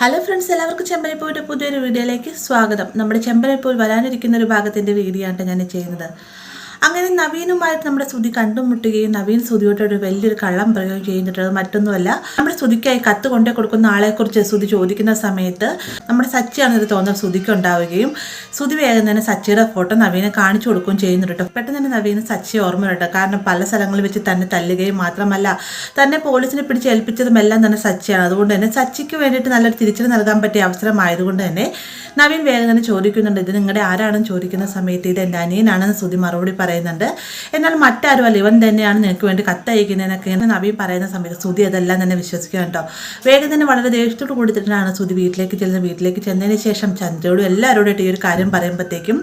Hello friends എല്ലാവർക്കും ചെമ്പരപ്പൂവിന്റെ പുതിയൊരു വീഡിയോയിലേക്ക് സ്വാഗതം. നമ്മുടെ ചെമ്പരപ്പൂവിൽ വരാനിരിക്കുന്ന ഒരു ഭാഗത്തിന്റെ വീഡിയോ ആണ് ഞാൻ ചെയ്യുന്നത്. അങ്ങനെ നവീനുമായിട്ട് നമ്മുടെ ശ്രുതി കണ്ടുമുട്ടുകയും നവീൻ ശ്രുതിയോട്ട് ഒരു വലിയൊരു കള്ളം പറയുകയും ചെയ്യുന്നിട്ട് മറ്റൊന്നുമല്ല. നമ്മുടെ ശ്രുതിക്കായി കത്ത് കൊണ്ടേ കൊടുക്കുന്ന ആളെക്കുറിച്ച് ശ്രുതി ചോദിക്കുന്ന സമയത്ത് നമ്മുടെ സച്ചിയാണെന്നൊരു തോന്നൽ ശ്രുതിക്ക് ഉണ്ടാവുകയും ശ്രുതി വേഗം തന്നെ സച്ചിയുടെ ഫോട്ടോ നവീനെ കാണിച്ചു കൊടുക്കുകയും ചെയ്യുന്നുണ്ട് പെട്ടെന്ന് തന്നെ നവീന് സച്ചി ഓർമ്മ കേട്ടോ. കാരണം പല സ്ഥലങ്ങളിൽ വെച്ച് തന്നെ തല്ലുകയും മാത്രമല്ല തന്നെ പോലീസിനെ പിടിച്ച് ഏൽപ്പിച്ചതും എല്ലാം തന്നെ സച്ചിയാണ്. അതുകൊണ്ട് തന്നെ സച്ചിക്ക് വേണ്ടിയിട്ട് നല്ലൊരു തിരിച്ചടി നൽകാൻ പറ്റിയ അവസരമായതുകൊണ്ട് തന്നെ നവീൻ വേഗം തന്നെ ചോദിക്കുന്നുണ്ട് ഇത് നിങ്ങളുടെ ആരാണെന്ന് ചോദിക്കുന്ന സമയത്ത് ഇത് എന്റെ അനിയനാണെന്ന് ശ്രുതി മറുപടി പറയുന്നുണ്ട്. എന്നാൽ മറ്റാരും അല്ല ഇവൻ തന്നെയാണ് നിനക്ക് വേണ്ടി കത്തയക്കുന്നതിനൊക്കെ എന്ന് നവീൻ പറയുന്ന സമയത്ത് സുതി അതെല്ലാം തന്നെ വിശ്വസിക്കുക കേട്ടോ. വേഗം തന്നെ വളരെ ദേഷ്യത്തോട് കൂടിയിട്ടാണ് സുതി വീട്ടിലേക്ക് ചെല്ലുന്നത്. വീട്ടിലേക്ക് ചെന്നതിന് ശേഷം ചന്ദ്രയോടും എല്ലാവരോടും ഈ ഒരു കാര്യം പറയുമ്പോഴത്തേക്കും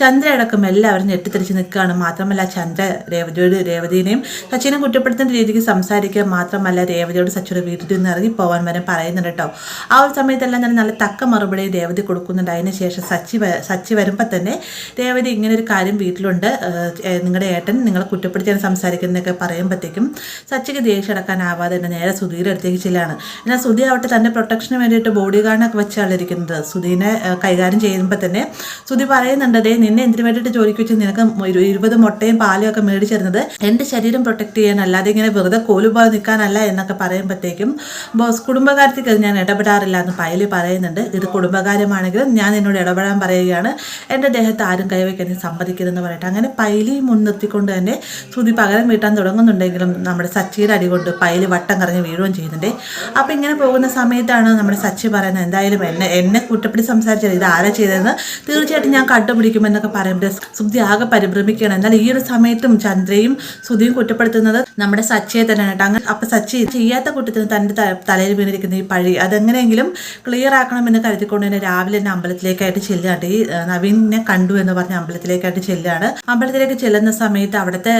ചന്ദ്ര അടക്കം എല്ലാവരും ഞെട്ടിത്തിരിച്ച് നിൽക്കുകയാണ്. മാത്രമല്ല ചന്ദ്ര രേവതിയോട് രേവതിനെയും സച്ചിനെ കുറ്റപ്പെടുത്തുന്ന രീതിക്ക് സംസാരിക്കുക മാത്രമല്ല രേവതിയോട് സച്ചിയുടെ വീട്ടിൽ നിന്ന് ഇറങ്ങി പോകാൻ വരെ പറയുന്നുണ്ട് കേട്ടോ. ആ ഒരു സമയത്തെല്ലാം തന്നെ നല്ല തക്ക മറുപടി രേവതി കൊടുക്കുന്നുണ്ട്. അതിന് ശേഷം സച്ചി സച്ചി വരുമ്പോൾ തന്നെ രേവതി ഇങ്ങനെ ഒരു കാര്യം വീട്ടിലുണ്ട്. നിങ്ങളുടെ ഏട്ടൻ നിങ്ങളെ കുറ്റപ്പെടുത്തിയാണ് സംസാരിക്കുന്നതൊക്കെ പറയുമ്പോഴത്തേക്കും സച്ചിക്ക് ദേഷ്യം അടക്കാനാവാതെ തന്നെ നേരെ സുധീരുടെ അടുത്തേക്ക് ചെല്ലാണ്. എന്നാൽ സുധി ആവട്ടെ തന്റെ പ്രൊട്ടക്ഷന് വേണ്ടിയിട്ട് ബോഡി ഗാർഡിനൊക്കെ വെച്ചാണ് ഇരിക്കുന്നത്. സുധീനെ കൈകാര്യം ചെയ്യുമ്പോൾ തന്നെ സുധി പറയുന്നുണ്ട് നിന്നെ എന്തിനു വേണ്ടിയിട്ട് ജോലിക്ക് വെച്ച് നിനക്ക് ഇരുപത് മുട്ടയും പാലും ഒക്കെ മേടിച്ചിരുന്നത് എന്റെ ശരീരം പ്രൊട്ടക്ട് ചെയ്യാൻ അല്ലാതെ ഇങ്ങനെ വെറുതെ കോലുപോലെ നിൽക്കാനല്ല എന്നൊക്കെ പറയുമ്പോഴത്തേക്കും ബോസ് കുടുംബകാര്യത്തിൽ ഞാൻ ഇടപെടാറില്ല എന്ന് പയലി പറയുന്നുണ്ട്. ഇത് കുടുംബകാര്യമാണെങ്കിലും ഞാൻ എന്നോട് ഇടപെടാൻ പറയുകയാണ്. എന്റെ ദേഹത്ത് ആരും കൈവയ്ക്കാൻ സമ്മതിക്കരുതെന്ന് പറയട്ടെ അങ്ങനെ പൈലി മുൻനിർത്തിക്കൊണ്ട് തന്നെ ശ്രുതി പകരം വീട്ടാൻ തുടങ്ങുന്നുണ്ടെങ്കിലും നമ്മുടെ സച്ചിയുടെ അടി കൊണ്ട് പയൽ വട്ടം കറങ്ങി വീഴുകയും ചെയ്യുന്നുണ്ട്. അപ്പോൾ ഇങ്ങനെ പോകുന്ന സമയത്താണ് നമ്മുടെ സച്ചി പറയുന്നത് എന്തായാലും എന്നെ എന്നെ കുറ്റപ്പെടി സംസാരിച്ചത് ഇത് ആരാ ചെയ്തതെന്ന് തീർച്ചയായിട്ടും ഞാൻ കണ്ടുപിടിക്കുമെന്നൊക്കെ പറയുമ്പോൾ ശ്രുതി ആകെ പരിഭ്രമിക്കുകയാണ്. എന്നാൽ ഈ ഒരു സമയത്തും ചന്ദ്രയും ശ്രുതിയും കുറ്റപ്പെടുത്തുന്നത് നമ്മുടെ സച്ചിയെ തന്നെയാണ് കേട്ടോ. അങ്ങനെ അപ്പോൾ സച്ചി ചെയ്യാത്ത കുറ്റത്തിന് തന്റെ തലയിൽ വീണിരിക്കുന്ന ഈ പഴി അതെങ്ങനെയെങ്കിലും ക്ലിയർ ആക്കണമെന്ന് കരുതിക്കൊണ്ട് തന്നെ രാവിലെ തന്നെ അമ്പലത്തിലേക്കായിട്ട് ചെല്ലുകയാണ്. ഈ നവീനെ കണ്ടു എന്ന് പറഞ്ഞ അമ്പലത്തിലേക്കായിട്ട് ചെല്ലുകയാണ്. അമ്പലത്തിലേക്ക് ചെല്ലുന്ന സമയത്ത് അവിടുത്തെ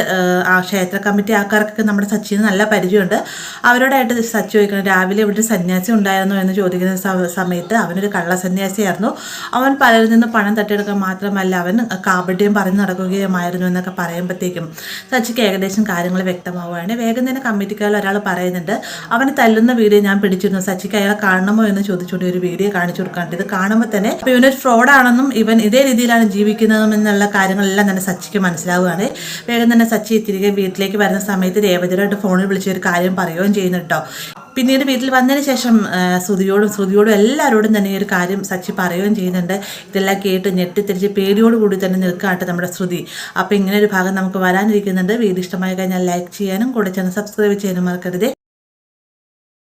ആ, ക്ഷേത്ര കമ്മിറ്റി ആൾക്കാർക്കൊക്കെ നമ്മുടെ സച്ചിന് നല്ല പരിചയമുണ്ട്. അവരോടായിട്ട് സച്ചി ചോദിക്കണം രാവിലെ ഇവിടെ സന്യാസി ഉണ്ടായിരുന്നു? എന്ന് ചോദിക്കുന്ന സമയത്ത് അവനൊരു കള്ള സന്യാസിയായിരുന്നു. അവൻ പലരിൽ നിന്ന് പണം തട്ടിയെടുക്കാൻ മാത്രമല്ല അവൻ കാപട്യം പറഞ്ഞു നടക്കുകയുമായിരുന്നു എന്നൊക്കെ പറയുമ്പോഴത്തേക്കും സച്ചിക്ക് ഏകദേശം കാര്യങ്ങൾ വ്യക്തമാവുകയാണ്. വേഗം തന്നെ കമ്മിറ്റിക്കാരിൽ ഒരാൾ പറയുന്നുണ്ട് അവനെ തല്ലുന്ന വീഡിയോ ഞാൻ പിടിച്ചിരുന്നു. സച്ചിക്ക് അയാളെ കാണണമോ എന്ന് ചോദിച്ചുകൊണ്ട് ഒരു വീഡിയോ കാണിച്ചു കൊടുക്കാണ്ട്. ഇത് കാണുമ്പോൾ തന്നെ ഇവനൊരു ഫ്രോഡാണെന്നും ഇവൻ ഇതേ രീതിയിലാണ് ജീവിക്കുന്നതും എന്നുള്ള കാര്യങ്ങളെല്ലാം തന്നെ സച്ചിക്ക് മനസ്സിലാവുകയാണ്. വേഗം തന്നെ സച്ചി തിരികെ വീട്ടിലേക്ക് വരുന്ന സമയത്ത് രേവതിയോടായിട്ട് ഫോണിൽ വിളിച്ച് ഒരു കാര്യം പറയുകയും ചെയ്യുന്നു കേട്ടോ പിന്നീട് വീട്ടിൽ വന്നതിന് ശേഷം ശ്രുതിയോടും ശ്രുതിയോടും എല്ലാവരോടും തന്നെ ഈ ഒരു കാര്യം സച്ചി പറയുകയും ചെയ്യുന്നുണ്ട്. ഇതെല്ലാം കേട്ട് ഞെട്ടിത്തിരിച്ച് പേടിയോടുകൂടി തന്നെ നിൽക്കാട്ടെ നമ്മുടെ ശ്രുതി. അപ്പോൾ ഇങ്ങനെ ഒരു ഭാഗം നമുക്ക് വരാനിരിക്കുന്നുണ്ട്. വീഡിയോ ഇഷ്ടമായി കഴിഞ്ഞാൽ ലൈക്ക് ചെയ്യാനും കൂടെ ചാനൽ സബ്സ്ക്രൈബ് ചെയ്യാനും മറക്കരുത്.